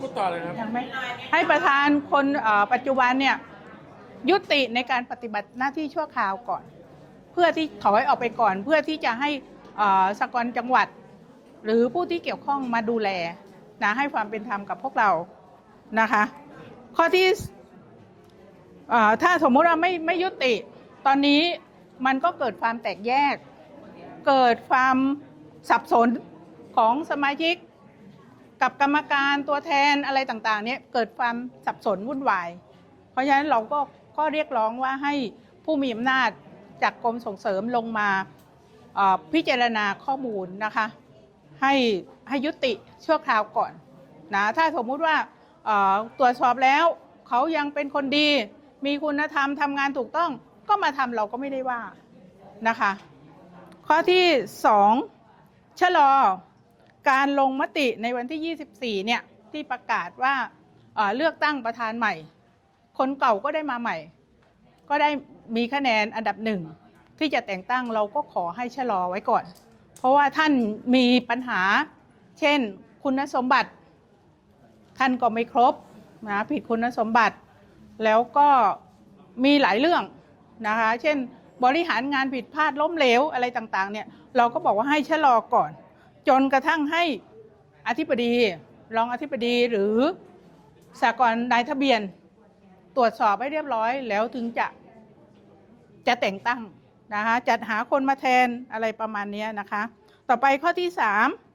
พูดต่อเลยครับยังไม่ให้ประธานคนเอ่อปัจจุบันเนี่ยยุติในการปฏิบัติหน้าที่ชั่วคราวก่อน เพื่อที่ถอยออกไปก่อน เพื่อที่จะให้เอ่อสกลจังหวัด หรือผู้ที่เกี่ยวข้องมาดูแลนะให้ความเป็นธรรมกับพวกเรานะคะ ข้อที่เอ่อถ้าสมมุติว่าไม่ไม่ยุติ ตอนนี้มันก็เกิดความแตกแยก เกิดความสับสนของสมาชิก กับกรรมการตัวแทนอะไรต่างๆเนี่ยเกิดความสับสนวุ่นวาย เพราะฉะนั้นเราก็ก็เรียกร้องว่าให้ผู้มีอำนาจจากกรมส่งเสริมลงมาพิจารณาข้อมูลนะคะให้ให้ยุติชั่วคราวก่อนนะถ้าสมมุติว่าตรวจสอบแล้วเขายังเป็นคนดี มีคุณธรรมทำงานถูกต้องก็มาทำเราก็ไม่ได้ว่านะคะ ข้อที่สองชะลอ การลงมติในวันที่ 24 เนี่ยที่ประกาศว่าเลือกตั้งประธานใหม่ คนเก่าก็ได้มาใหม่ ก็ได้มีคะแนนอันดับหนึ่งที่จะแต่งตั้งเราก็ขอให้ชะลอไว้ก่อน เพราะว่าท่านมีปัญหา เช่น คุณสมบัติ ท่านก็ไม่ครบนะผิดคุณสมบัติ แล้วก็มีหลายเรื่องนะคะ เช่นบริหารงานผิดพลาดล้มเหลวอะไรต่างๆ เนี่ยเราก็บอกว่าให้ชะลอก่อน จนกระทั่งให้อธิบดีรองอธิบดีหรือสากลนายทะเบียน ตรวจสอบให้เรียบร้อยแล้วถึงจะจะแต่งตั้งนะคะจัดหาคนมาแทนอะไรประมาณนี้นะคะ ต่อไปข้อที่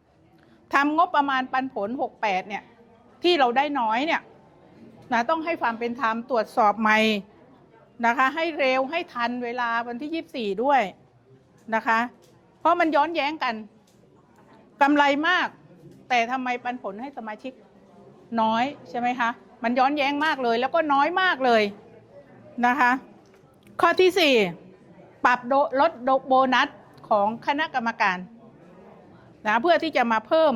3ทำงบประมาณปันผล 68 เนี่ย ที่เราได้น้อยเนี่ยนะต้องให้ความเป็นธรรมตรวจสอบใหม่นะคะ ให้เร็วให้ทันเวลาวันที่ 24 ด้วยนะคะ เพราะมันย้อนแย้งกัน กำไรมาก แต่ทำไมปันผลให้สมาชิกน้อยใช่ไหมคะ มันย้อนแย้งมากเลย แล้วก็น้อยมากเลยนะคะ ข้อที่ 4 ปรับดลดโบนัสของคณะกรรมการนะเพื่อที่จะมาเพิ่ม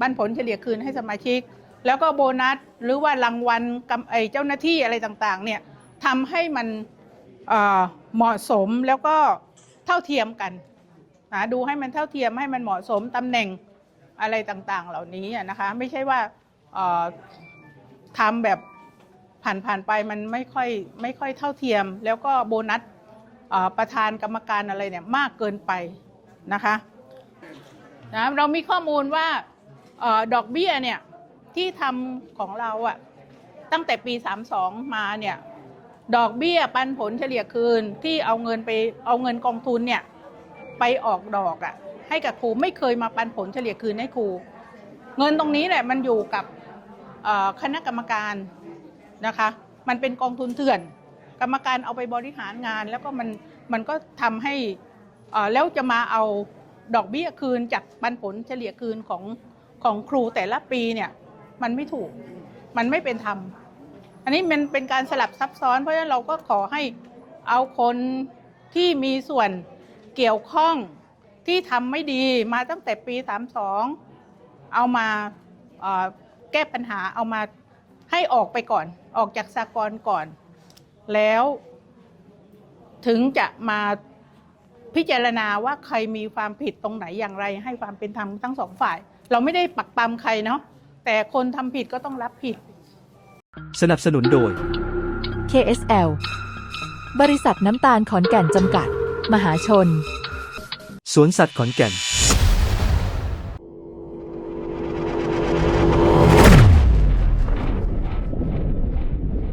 ปันผลเฉลี่ยคืนให้สมาชิก แล้วก็โบนัสหรือว่ารางวัลกำไอเจ้าหน้าที่อะไรต่างๆเนี่ยทำให้มันเเหมาะสมแล้วก็เท่าเทียมกัน นะดูให้มันเท่าเทียมให้มันเหมาะสมตำแหน่งอะไรต่างๆ เหล่านี้นะคะ ไม่ใช่ว่าทำแบบผ่านๆไปมันไม่ค่อยไม่ค่อยเท่าเทียม แล้วก็โบนัสประธานกรรมการอะไรเนี่ยมากเกินไปนะคะนะเรามีข้อมูลว่าออดอกเบี้ยเนี่ยที่ทำของเราอะตั้งแต่ปี 32 มาเนี่ยดอกเบี้ยปันผลเฉลี่ยคืนที่เอาเงินไปเอาเงินกองทุนเนี่ย ไปออกดอกอะให้กับครูไม่เคยมาปันผลเฉลี่ยคืนให้ครู เงินตรงนี้แหละมันอยู่กับคณะกรรมการนะคะ มันเป็นกองทุนเถื่อน กรรมการเอาไปบริหารงาน แล้วก็มันมันก็ทำให้อ่อแล้วจะมาเอาดอกเบี้ยคืนจากปันผลเฉลี่ยคืนของของครูแต่ละปีเนี่ย มันไม่ถูกมันไม่เป็นธรรมอันนี้มันเป็นการสลับซับซ้อนเพราะฉะนั้นเราก็ขอให้เอาคนที่มีส่วน เกี่ยวข้องที่ทำไม่ดีมาตั้งแต่ปี 32 เอามาเอ่อแก้ปัญหาเอามาให้ออกไปก่อน ออกจากสากลก่อน แล้วถึงจะมาพิจารณาว่าใครมีความผิดตรงไหนอย่างไร ให้ความเป็นธรรมทั้งสองฝ่าย เราไม่ได้ปักปำใครเนาะแต่คนทำผิดก็ต้องรับผิด สนับสนุนโดย KSL บริษัทน้ำตาลขอนแก่นจำกัด มหาชน สวนสัตว์ขอนแก่น